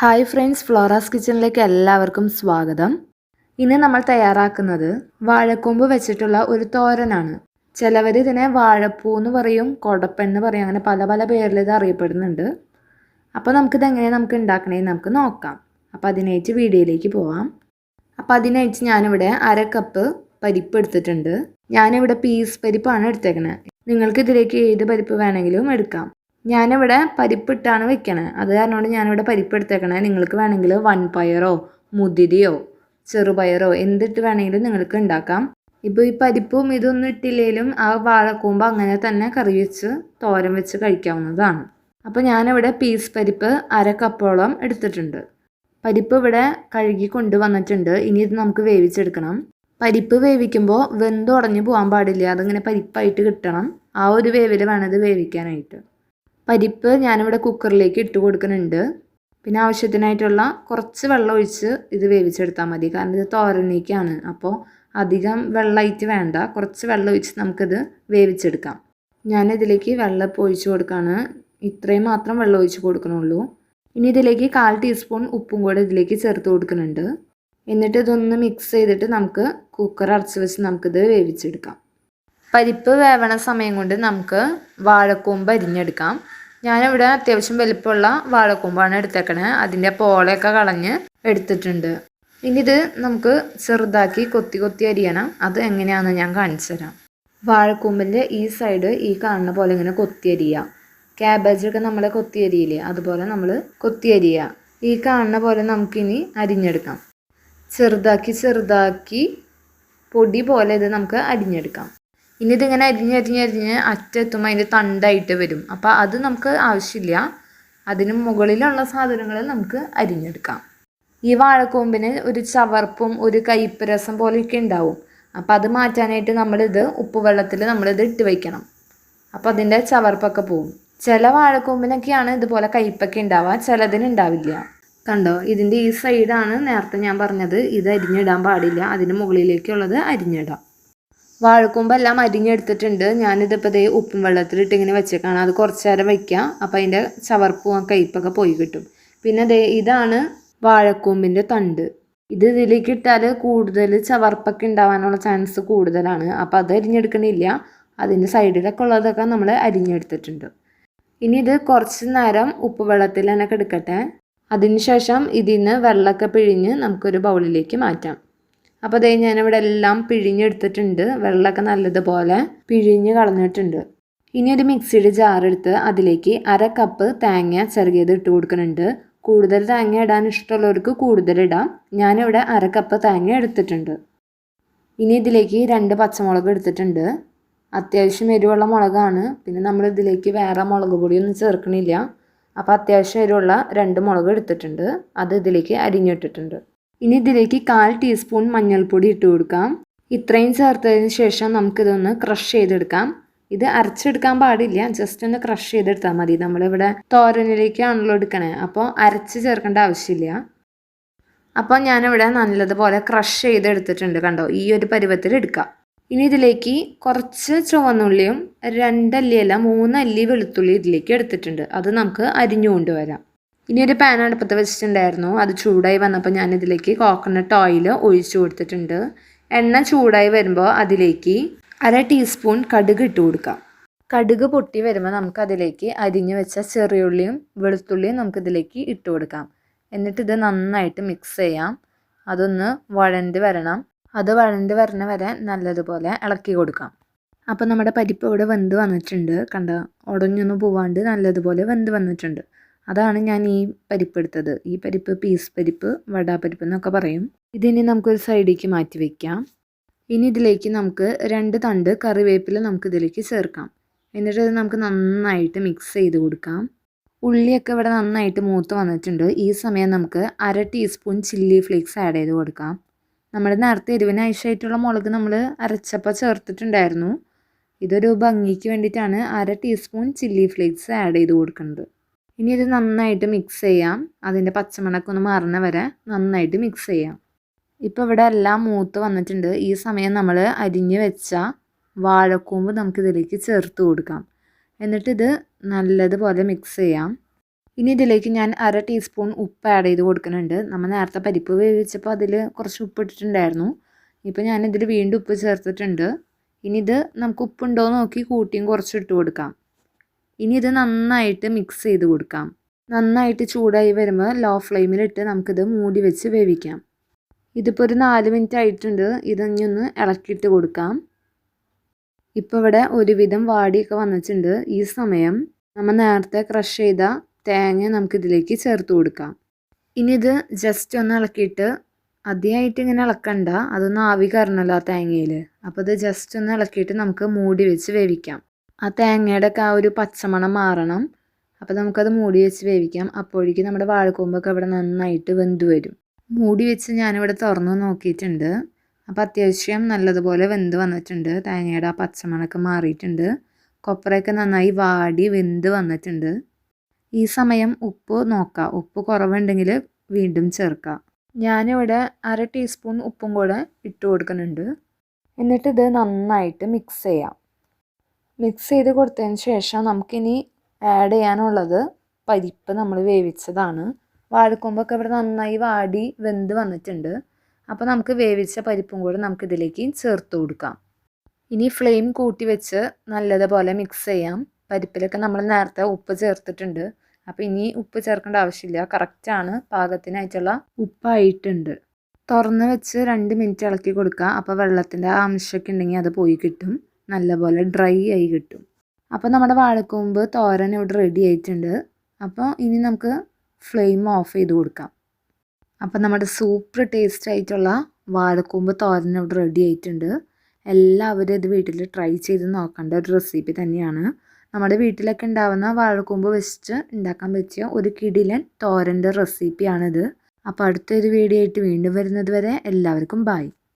Hi friends Flora's കിച്ചണിലേക്ക് എല്ലാവർക്കും സ്വാഗതം. ഇന്ന് നമ്മൾ തയ്യാറാക്കുന്നത് വാഴക്കൊമ്പ് വെച്ചിട്ടുള്ള ഒരു തോരനാണ്. ചിലവർ ഇതിനെ വാഴപ്പൂ എന്ന് പറയും കൊടപ്പെന്ന് പറയും അങ്ങനെ പല പല പേരിൽ ഇത് അറിയപ്പെടുന്നുണ്ട്. അപ്പോൾ നമുക്കിത് എങ്ങനെയാണ് നമുക്ക് ഉണ്ടാക്കണേ നമുക്ക് നോക്കാം. അപ്പോൾ അതിനായിട്ട് വീഡിയോയിലേക്ക് പോവാം. അപ്പോൾ അതിനായിട്ട് ഞാനിവിടെ അര കപ്പ് പരിപ്പ് എടുത്തിട്ടുണ്ട്. ഞാനിവിടെ പീസ് പരിപ്പാണ് എടുത്തേക്കുന്നത് നിങ്ങൾക്ക് ഇതിലേക്ക് ഏത് പരിപ്പ് വേണമെങ്കിലും എടുക്കാം. ഞാനിവിടെ പരിപ്പിട്ടാണ് വെക്കണത് അത് കാരണമാണ് ഞാനിവിടെ പരിപ്പ് എടുത്തേക്കണേ നിങ്ങൾക്ക് വേണമെങ്കിൽ വൻപയറോ മുതിരിയോ ചെറുപയറോ എന്തിട്ട് വേണമെങ്കിലും നിങ്ങൾക്ക് ഉണ്ടാക്കാം. ഇപ്പോൾ ഈ പരിപ്പും ഇതൊന്നും ഇട്ടില്ലെങ്കിലും ആ വാഴക്കൂമ്പ് അങ്ങനെ തന്നെ കറി വെച്ച് തോരൻ വെച്ച് കഴിക്കാവുന്നതാണ്. അപ്പോൾ ഞാനിവിടെ പീസ് പരിപ്പ് അര കപ്പോളം എടുത്തിട്ടുണ്ട്. പരിപ്പ് ഇവിടെ കഴുകി കൊണ്ടുവന്നിട്ടുണ്ട് ഇനി ഇത് നമുക്ക് വേവിച്ചെടുക്കണം. പരിപ്പ് വേവിക്കുമ്പോൾ വെന്ത് ഉടഞ്ഞു പോകാൻ പാടില്ല. അതിങ്ങനെ പരിപ്പായിട്ട് കിട്ടണം. ആ ഒരു വേവിൽ വേണം ഇത് വേവിക്കാനായിട്ട്. പരിപ്പ് ഞാനിവിടെ കുക്കറിലേക്ക് ഇട്ട് കൊടുക്കുന്നുണ്ട്. പിന്നെ ആവശ്യത്തിനായിട്ടുള്ള കുറച്ച് വെള്ളം ഒഴിച്ച് ഇത് വേവിച്ചെടുത്താൽ മതി. കാരണം ഇത് തോരനേക്കാണ്. അപ്പോൾ അധികം വെള്ളമായിട്ട് വേണ്ട. കുറച്ച് വെള്ളം ഒഴിച്ച് നമുക്കിത് വേവിച്ചെടുക്കാം. ഞാനിതിലേക്ക് വെള്ളം ഒഴിച്ച് കൊടുക്കുകയാണ് ഇത്രയും മാത്രം വെള്ളം ഒഴിച്ച് കൊടുക്കണുള്ളൂ. ഇനി ഇതിലേക്ക് കാൽ ടീസ്പൂൺ ഉപ്പും കൂടെ ഇതിലേക്ക് ചേർത്ത് കൊടുക്കുന്നുണ്ട്. എന്നിട്ട് ഇതൊന്ന് മിക്സ് ചെയ്തിട്ട് നമുക്ക് കുക്കർ അടച്ച് വെച്ച് നമുക്കിത് വേവിച്ചെടുക്കാം. പരിപ്പ് വേവണ സമയം കൊണ്ട് നമുക്ക് വാഴക്കൂമ്പ് അരിഞ്ഞെടുക്കാം. ഞാനിവിടെ അത്യാവശ്യം വലിപ്പമുള്ള വാഴക്കൂമ്പാണ് എടുത്തേക്കണേ. അതിന്റെ പോളയൊക്കെ കളഞ്ഞ് എടുത്തിട്ടുണ്ട്. ഇനി ഇത് നമുക്ക് ചെറുതാക്കി കൊത്തി കൊത്തി അരിയണം. അത് എങ്ങനെയാണെന്ന് ഞാൻ കാണിച്ചു തരാം. വാഴക്കൂമ്പിന്റെ ഈ സൈഡ് ഈ കാണുന്ന പോലെ ഇങ്ങനെ കൊത്തി അരിയാം. ക്യാബേജൊക്കെ നമ്മൾ കൊത്തി അരിയില്ലേ അതുപോലെ നമ്മൾ കൊത്തി അരിയുക ഈ കാണുന്ന പോലെ നമുക്കിനി അരിഞ്ഞെടുക്കാം. ചെറുതാക്കി ചെറുതാക്കി പൊടി പോലെ ഇത് നമുക്ക് അരിഞ്ഞെടുക്കാം. ഇനി ഇതിങ്ങനെ അരിഞ്ഞ് അരിഞ്ഞ് അരിഞ്ഞ് അറ്റെത്തുമ്പോൾ അതിന്റെ തണ്ടായിട്ട് വരും. അപ്പോൾ അത് നമുക്ക് ആവശ്യമില്ല. അതിന് മുകളിലുള്ള സാധനങ്ങൾ നമുക്ക് അരിഞ്ഞെടുക്കാം. ഈ വാഴക്കൂമ്പിന് ഒരു ചവർപ്പും ഒരു കയ്പ്പ് രസം പോലെയൊക്കെ ഉണ്ടാവും. അപ്പോൾ അത് മാറ്റാനായിട്ട് നമ്മളിത് ഉപ്പ് വെള്ളത്തിൽ നമ്മളിത് ഇട്ട് വയ്ക്കണം അപ്പോൾ അതിന്റെ ചവർപ്പൊക്കെ പോവും. ചില വാഴക്കൂമ്പിനൊക്കെയാണ് ഇതുപോലെ കയ്പ്പൊക്കെ ഉണ്ടാവുക. ചിലതിന് ഉണ്ടാവില്ല. കണ്ടോ? ഇതിന്റെ ഈ സൈഡാണ് നേരത്തെ ഞാൻ പറഞ്ഞത്. ഇത് അരിഞ്ഞിടാൻ പാടില്ല. അതിന് മുകളിലേക്കുള്ളത് അരിഞ്ഞിടാം. വാഴക്കൂമ്പെല്ലാം അരിഞ്ഞെടുത്തിട്ടുണ്ട്. ഞാനിതിപ്പോൾ ദേ ഉപ്പും വെള്ളത്തിലിട്ട് ഇങ്ങനെ വെച്ചേക്കാണ്. അത് കുറച്ച് നേരം വയ്ക്കുക അപ്പോൾ അതിന്റെ ചവർപ്പും കയ്പ്പൊക്കെ പോയി കിട്ടും. പിന്നെ ദേ ഇതാണ് വാഴക്കൂമ്പിന്റെ തണ്ട്. ഇത് ഇതിലേക്ക് ഇട്ടാൽ കൂടുതൽ ചവർപ്പൊക്കെ ഉണ്ടാവാനുള്ള ചാൻസ് കൂടുതലാണ്. അപ്പോൾ അത് അരിഞ്ഞെടുക്കണില്ല. അതിന്റെ സൈഡിലൊക്കെ ഉള്ളതൊക്കെ നമ്മൾ അരിഞ്ഞെടുത്തിട്ടുണ്ട്. ഇനി ഇത് കുറച്ച് നേരം ഉപ്പ് വെള്ളത്തിൽ തന്നെ കിടക്കട്ടെ. അതിനുശേഷം ഇതിൽ നിന്ന് വെള്ളമൊക്കെ പിഴിഞ്ഞ് നമുക്കൊരു ബൗളിലേക്ക് മാറ്റാം. അപ്പോൾ അതേ ഞാനിവിടെ എല്ലാം പിഴിഞ്ഞെടുത്തിട്ടുണ്ട്. വെള്ളമൊക്കെ നല്ലതുപോലെ പിഴിഞ്ഞ് കളഞ്ഞിട്ടുണ്ട്. ഇനി ഒരു മിക്സിയുടെ ജാറെടുത്ത് അതിലേക്ക് അര കപ്പ് തേങ്ങ ചെറുകിയത് ഇട്ട് കൊടുക്കുന്നുണ്ട്. കൂടുതൽ തേങ്ങ ഇടാൻ ഇഷ്ടമുള്ളവർക്ക് കൂടുതൽ ഇടാം. ഞാനിവിടെ അര കപ്പ് തേങ്ങ എടുത്തിട്ടുണ്ട്. ഇനി ഇതിലേക്ക് രണ്ട് പച്ചമുളക് എടുത്തിട്ടുണ്ട്. അത്യാവശ്യം എരിവുള്ള മുളകാണ്. പിന്നെ നമ്മൾ ഇതിലേക്ക് വേറെ മുളക് പൊടിയൊന്നും ചേർക്കണില്ല. അപ്പോൾ അത്യാവശ്യം എരിവുള്ള രണ്ട് മുളക് എടുത്തിട്ടുണ്ട്. അത് ഇതിലേക്ക് അരിഞ്ഞിട്ടിട്ടുണ്ട്. ഇനി ഇതിലേക്ക് കാൽ ടീസ്പൂൺ മഞ്ഞൾപ്പൊടി ഇട്ട് കൊടുക്കാം. ഇത്രയും ചേർത്തതിന് ശേഷം നമുക്കിതൊന്ന് ക്രഷ് ചെയ്തെടുക്കാം. ഇത് അരച്ചെടുക്കാൻ പാടില്ല ജസ്റ്റ് ഒന്ന് ക്രഷ് ചെയ്തെടുത്താൽ മതി. നമ്മളിവിടെ തോരനിലേക്കാണല്ലോ എടുക്കണേ അപ്പോൾ അരച്ച് ചേർക്കേണ്ട ആവശ്യമില്ല. അപ്പോൾ ഞാനിവിടെ നല്ലതുപോലെ ക്രഷ് ചെയ്തെടുത്തിട്ടുണ്ട് കണ്ടോ ഈ ഒരു പരുവത്തിൽ എടുക്കാം. ഇനി ഇതിലേക്ക് കുറച്ച് ചുവന്നുള്ളിയും രണ്ടല്ലിയല്ല മൂന്നല്ലി വെളുത്തുള്ളി ഇതിലേക്ക് എടുത്തിട്ടുണ്ട്. അത് നമുക്ക് അരിഞ്ഞു കൊണ്ടുവരാം ഇനി ഒരു പാൻ അടുപ്പത്ത് വെച്ചിട്ടുണ്ടായിരുന്നു. അത് ചൂടായി വന്നപ്പോൾ ഞാൻ ഇതിലേക്ക് കോക്കനട്ട് ഓയിൽ ഒഴിച്ചു കൊടുത്തിട്ടുണ്ട്. എണ്ണ ചൂടായി വരുമ്പോൾ അതിലേക്ക് അര ടീസ്പൂൺ കടുക് ഇട്ട് കൊടുക്കാം. കടുക് പൊട്ടി വരുമ്പോൾ നമുക്ക് അതിലേക്ക് അരിഞ്ഞു വെച്ച ചെറിയുള്ളിയും വെളുത്തുള്ളിയും നമുക്കിതിലേക്ക് ഇട്ട് കൊടുക്കാം. എന്നിട്ട് ഇത് നന്നായിട്ട് മിക്സ് ചെയ്യാം. അതൊന്ന് വഴണ്ട് വരണം. അത് വഴണ്ട് വരണ വരെ നല്ലതുപോലെ ഇളക്കി കൊടുക്കാം. അപ്പോൾ നമ്മുടെ പരിപ്പ് ഇവിടെ വെന്ത് വന്നിട്ടുണ്ട്. കണ്ട? ഉടഞ്ഞൊന്നും പോവാണ്ട് നല്ലതുപോലെ വെന്ത് വന്നിട്ടുണ്ട്. അതാണ് ഞാൻ ഈ പരിപ്പ് എടുത്തത് ഈ പരിപ്പ് പീസ് പരിപ്പ് വടാപ്പരിപ്പ് എന്നൊക്കെ പറയും. ഇതിനി നമുക്കൊരു സൈഡിലേക്ക് മാറ്റി വയ്ക്കാം ഇനി ഇതിലേക്ക് നമുക്ക് രണ്ട് തണ്ട് കറിവേപ്പില നമുക്ക് ഇതിലേക്ക് ചേർക്കാം. എന്നിട്ട് ഇത് നമുക്ക് നന്നായിട്ട് മിക്സ് ചെയ്ത് കൊടുക്കാം. ഉള്ളിയൊക്കെ ഇവിടെ നന്നായിട്ട് മൂത്ത് വന്നിട്ടുണ്ട്. ഈ സമയം നമുക്ക് അര ടീസ്പൂൺ ചില്ലി ഫ്ലേക്സ് ആഡ് ചെയ്ത് കൊടുക്കാം. നമ്മൾ നേരത്തെ എരിവിന് ആവശ്യമായിട്ടുള്ള മുളക് നമ്മൾ അരച്ചപ്പോൾ ചേർത്തിട്ടുണ്ടായിരുന്നു. ഇതൊരു ഭംഗിക്ക് വേണ്ടിയിട്ടാണ് അര ടീസ്പൂൺ ചില്ലി ഫ്ലേക്സ് ആഡ് ചെയ്ത് കൊടുക്കുന്നത്. ഇനി ഇത് നന്നായിട്ട് മിക്സ് ചെയ്യാം. അതിന്റെ പച്ചമണക്കം മറന്ന വരെ നന്നായിട്ട് മിക്സ് ചെയ്യാം. ഇപ്പോൾ ഇവിടെ എല്ലാം മൂത്ത് വന്നിട്ടുണ്ട്. ഈ സമയം നമ്മൾ അരിഞ്ഞ് വെച്ച വാഴക്കൂമ്പ് നമുക്കിതിലേക്ക് ചേർത്ത് കൊടുക്കാം. എന്നിട്ടിത് നല്ലതുപോലെ മിക്സ് ചെയ്യാം. ഇനി ഇതിലേക്ക് ഞാൻ അര ടീസ്പൂൺ ഉപ്പ് ആഡ് ചെയ്ത് കൊടുക്കുന്നുണ്ട്. നമ്മൾ നേരത്തെ പരിപ്പ് വേവിച്ചപ്പോൾ അതിൽ കുറച്ച് ഉപ്പ് ഇട്ടിട്ടുണ്ടായിരുന്നു. ഇപ്പോൾ ഞാനിതിൽ വീണ്ടും ഉപ്പ് ചേർത്തിട്ടുണ്ട്. ഇനി ഇത് നമുക്ക് ഉപ്പുണ്ടോ നോക്കി കൂട്ടിയും കുറച്ച് ഇട്ട് കൊടുക്കാം. ഇനി ഇത് നന്നായിട്ട് മിക്സ് ചെയ്ത് കൊടുക്കാം. നന്നായിട്ട് ചൂടായി വരുമ്പോൾ ലോ ഫ്ലെയിമിലിട്ട് നമുക്കിത് മൂടി വെച്ച് വേവിക്കാം. ഇതിപ്പോൾ ഒരു നാല് മിനിറ്റ് ആയിട്ടുണ്ട്. ഇതഞ്ഞി ഒന്ന് ഇളക്കിയിട്ട് കൊടുക്കാം. ഇപ്പോൾ ഇവിടെ ഒരുവിധം വാടിയൊക്കെ വന്നിട്ടുണ്ട്. ഈ സമയം നമ്മൾ നേരത്തെ ക്രഷ് ചെയ്ത തേങ്ങ നമുക്കിതിലേക്ക് ചേർത്ത് കൊടുക്കാം. ഇനി ഇത് ജസ്റ്റ് ഒന്ന് ഇളക്കിയിട്ട് അധികമായിട്ട് ഇങ്ങനെ ഇളക്കണ്ട. അതൊന്നും ആവി കയറണമല്ലോ ആ തേങ്ങയിൽ അപ്പോൾ ഇത് ജസ്റ്റ് ഒന്ന് ഇളക്കിയിട്ട് നമുക്ക് മൂടി വെച്ച് വേവിക്കാം. ആ തേങ്ങയുടെ ഒക്കെ ആ ഒരു പച്ചമണം മാറണം. അപ്പോൾ നമുക്കത് മൂടി വെച്ച് വേവിക്കാം. അപ്പോഴേക്കും നമ്മുടെ വാഴക്കൊമ്പൊക്കെ ഇവിടെ നന്നായിട്ട് വെന്ത് വരും. മൂടി വെച്ച് ഞാനിവിടെ തുറന്നു നോക്കിയിട്ടുണ്ട്. അപ്പോൾ അത്യാവശ്യം നല്ലതുപോലെ വെന്ത് വന്നിട്ടുണ്ട്. തേങ്ങയുടെ ആ പച്ചമണമൊക്കെ മാറിയിട്ടുണ്ട്. കൊപ്രയൊക്കെ നന്നായി വാടി വെന്ത് വന്നിട്ടുണ്ട്. ഈ സമയം ഉപ്പ് നോക്കാം. ഉപ്പ് കുറവുണ്ടെങ്കിൽ വീണ്ടും ചേർക്കാം. ഞാനിവിടെ അര ടീസ്പൂൺ ഉപ്പും കൂടെ ഇട്ട് കൊടുക്കുന്നുണ്ട്. എന്നിട്ട് ഇത് നന്നായിട്ട് മിക്സ് ചെയ്യാം. മിക്സ് ചെയ്ത് കൊടുത്തതിന് ശേഷം നമുക്കിനി ആഡ് ചെയ്യാനുള്ളത് പരിപ്പ് നമ്മൾ വേവിച്ചതാണ്. വാഴക്കൊമ്പൊക്കെ ഇവിടെ നന്നായി വാടി വെന്ത് വന്നിട്ടുണ്ട്. അപ്പോൾ നമുക്ക് വേവിച്ച പരിപ്പും കൂടെ നമുക്കിതിലേക്ക് ചേർത്ത് കൊടുക്കാം. ഇനി ഫ്ലെയിം കൂട്ടി വെച്ച് നല്ലതുപോലെ മിക്സ് ചെയ്യാം. പരിപ്പിലൊക്കെ നമ്മൾ നേരത്തെ ഉപ്പ് ചേർത്തിട്ടുണ്ട്. അപ്പോൾ ഇനി ഉപ്പ് ചേർക്കേണ്ട ആവശ്യമില്ല. കറക്റ്റാണ് പാകത്തിനായിട്ടുള്ള ഉപ്പായിട്ടുണ്ട്. തുറന്ന് വെച്ച് രണ്ട് മിനിറ്റ് ഇളക്കി കൊടുക്കുക അപ്പോൾ വെള്ളത്തിന്റെ അംശമൊക്കെ ഉണ്ടെങ്കിൽ അത് പോയി കിട്ടും. നല്ലപോലെ ഡ്രൈ ആയി കിട്ടും. അപ്പോൾ നമ്മുടെ വാഴക്കൂമ്പ് തോരൻ ഇവിടെ റെഡി ആയിട്ടുണ്ട്. അപ്പോൾ ഇനി നമുക്ക് ഫ്ലെയിം ഓഫ് ചെയ്ത് കൊടുക്കാം. അപ്പോൾ നമ്മുടെ സൂപ്പർ ടേസ്റ്റ് ആയിട്ടുള്ള വാഴക്കൂമ്പ് തോരൻ ഇവിടെ റെഡി ആയിട്ടുണ്ട്. എല്ലാവരും ഇത് വീട്ടിൽ ട്രൈ ചെയ്ത് നോക്കേണ്ട ഒരു റെസിപ്പി തന്നെയാണ്. നമ്മുടെ വീട്ടിലൊക്കെ ഉണ്ടാവുന്ന വാഴക്കൂമ്പ് വെച്ചിട്ട് ഉണ്ടാക്കാൻ പറ്റിയ ഒരു കിടിലൻ തോരന്റെ റെസിപ്പിയാണിത് അപ്പോൾ അടുത്തൊരു വീഡിയോ ആയിട്ട് വീണ്ടും വരുന്നത് വരെ എല്ലാവർക്കും ബായ്